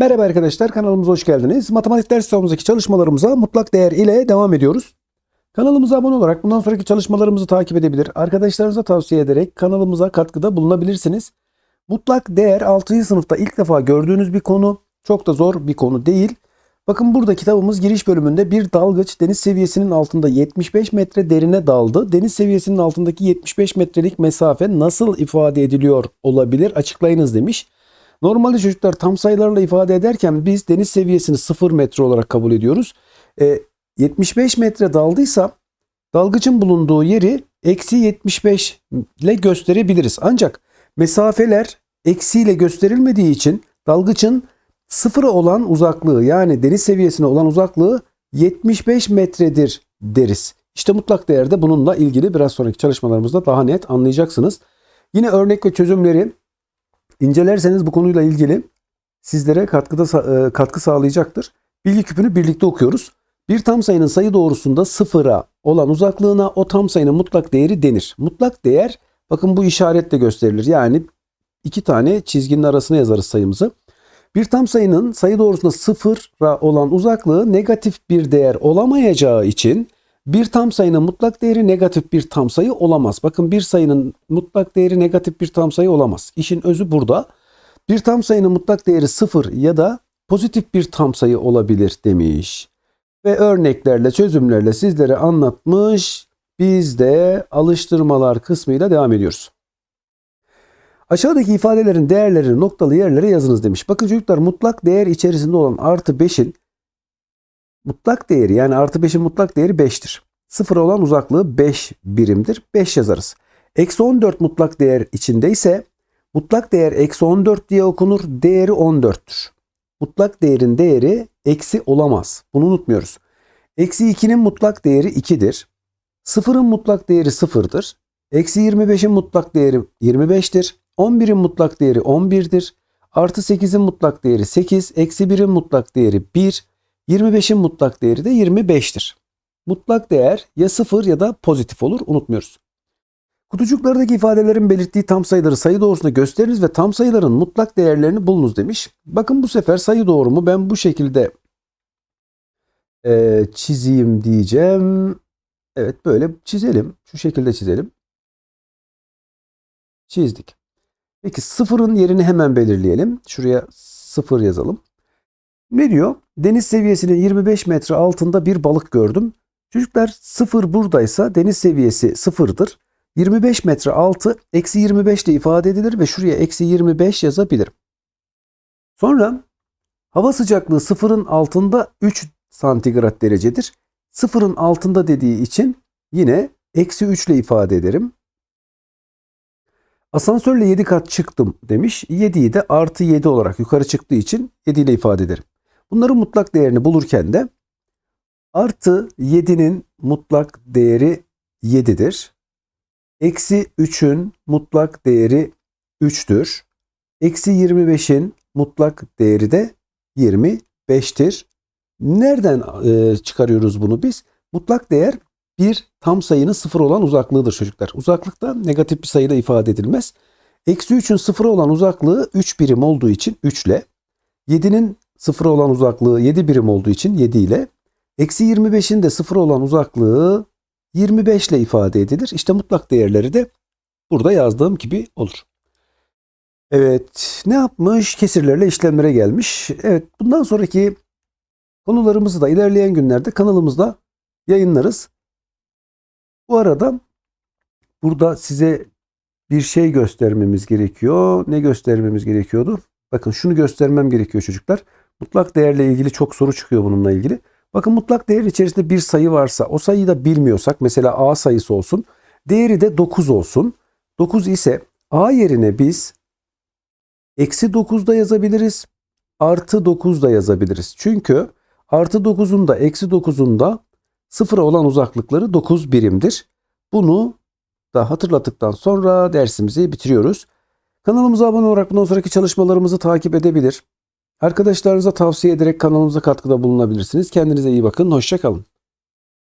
Merhaba arkadaşlar kanalımıza hoş geldiniz. Matematik ders kitabımızdaki çalışmalarımıza mutlak değer ile devam ediyoruz. Kanalımıza abone olarak bundan sonraki çalışmalarımızı takip edebilir. Arkadaşlarınıza tavsiye ederek kanalımıza katkıda bulunabilirsiniz. Mutlak değer 6. sınıfta ilk defa gördüğünüz bir konu. Çok da zor bir konu değil. Bakın burada kitabımız giriş bölümünde bir dalgıç deniz seviyesinin altında 75 metre derine daldı. Deniz seviyesinin altındaki 75 metrelik mesafe nasıl ifade ediliyor olabilir açıklayınız demiş. Normalde çocuklar tam sayılarla ifade ederken biz deniz seviyesini 0 metre olarak kabul ediyoruz. E, 75 metre daldıysa dalgıcın bulunduğu yeri eksi 75 ile gösterebiliriz. Ancak mesafeler eksiyle gösterilmediği için dalgıçın sıfıra olan uzaklığı yani deniz seviyesine olan uzaklığı 75 metredir deriz. İşte mutlak değerde bununla ilgili biraz sonraki çalışmalarımızda daha net anlayacaksınız. Yine örnek ve çözümleri incelerseniz bu konuyla ilgili sizlere katkıda e, katkı sağlayacaktır. Bilgi küpünü birlikte okuyoruz. Bir tam sayının sayı doğrusunda sıfıra olan uzaklığına o tam sayının mutlak değeri denir. Mutlak değer bakın bu işaretle gösterilir. Yani iki tane çizginin arasına yazarız sayımızı. Bir tam sayının sayı doğrusunda sıfıra olan uzaklığı negatif bir değer olamayacağı için bir tam sayının mutlak değeri negatif bir tam sayı olamaz. Bakın bir sayının mutlak değeri negatif bir tam sayı olamaz. İşin özü burada. Bir tam sayının mutlak değeri sıfır ya da pozitif bir tam sayı olabilir demiş. Ve örneklerle çözümlerle sizlere anlatmış. Biz de alıştırmalar kısmıyla devam ediyoruz. Aşağıdaki ifadelerin değerlerini noktalı yerlere yazınız demiş. Bakın çocuklar mutlak değer içerisinde olan artı 5'in mutlak değeri yani artı 5'in mutlak değeri 5'tir. Sıfır olan uzaklığı 5 birimdir. 5 yazarız. Eksi 14 mutlak değer içinde ise mutlak değer eksi 14 diye okunur. Değeri 14'tür. Mutlak değerin değeri eksi olamaz. Bunu unutmuyoruz. Eksi 2'nin mutlak değeri 2'dir. Sıfırın mutlak değeri 0'dır. Eksi 25'in mutlak değeri 25'tir. 11'in mutlak değeri 11'dir. Artı 8'in mutlak değeri 8. Eksi 1'in mutlak değeri 1. 25'in mutlak değeri de 25'tir. Mutlak değer ya 0 ya da pozitif olur unutmuyoruz. Kutucuklardaki ifadelerin belirttiği tam sayıları sayı doğrusunda gösteriniz ve tam sayıların mutlak değerlerini bulunuz demiş. Bakın bu sefer sayı doğrumu ben bu şekilde e, çizeyim diyeceğim. Evet böyle çizelim. Şu şekilde çizelim. Çizdik. Peki sıfırın yerini hemen belirleyelim. Şuraya sıfır yazalım. Ne diyor? Deniz seviyesinin 25 metre altında bir balık gördüm. Çocuklar sıfır buradaysa deniz seviyesi sıfırdır. 25 metre altı eksi 25 ile ifade edilir ve şuraya eksi 25 yazabilirim. Sonra hava sıcaklığı sıfırın altında 3 santigrat derecedir. Sıfırın altında dediği için yine eksi 3 ile ifade ederim. Asansörle 7 kat çıktım demiş. 7'yi de artı 7 olarak yukarı çıktığı için 7 ile ifade ederim. Bunların mutlak değerini bulurken de artı 7'nin mutlak değeri 7'dir. Eksi 3'ün mutlak değeri 3'tür. Eksi 25'in mutlak değeri de 25'tir. Nereden e, çıkarıyoruz bunu biz? Mutlak değer bir tam sayının sıfır olan uzaklığıdır çocuklar. Uzaklıkta negatif bir sayıyla ifade edilmez. Eksi 3'ün sıfır olan uzaklığı 3 birim olduğu için 3 ile. 7'nin sıfır olan uzaklığı 7 birim olduğu için 7 ile. Eksi 25'in de sıfır olan uzaklığı 25 ile ifade edilir. İşte mutlak değerleri de burada yazdığım gibi olur. Evet ne yapmış? Kesirlerle işlemlere gelmiş. Evet bundan sonraki konularımızı da ilerleyen günlerde kanalımızda yayınlarız. Bu arada burada size bir şey göstermemiz gerekiyor. Ne göstermemiz gerekiyordu? Bakın şunu göstermem gerekiyor çocuklar. Mutlak değerle ilgili çok soru çıkıyor bununla ilgili. Bakın mutlak değer içerisinde bir sayı varsa o sayıyı da bilmiyorsak mesela A sayısı olsun. Değeri de 9 olsun. 9 ise A yerine biz eksi 9 da yazabiliriz. Artı 9 da yazabiliriz. Çünkü artı 9'un da eksi 9'un da sıfıra olan uzaklıkları 9 birimdir. Bunu da hatırlattıktan sonra dersimizi bitiriyoruz. Kanalımıza abone olarak bundan sonraki çalışmalarımızı takip edebilir. Arkadaşlarınıza tavsiye ederek kanalımıza katkıda bulunabilirsiniz. Kendinize iyi bakın. Hoşçakalın.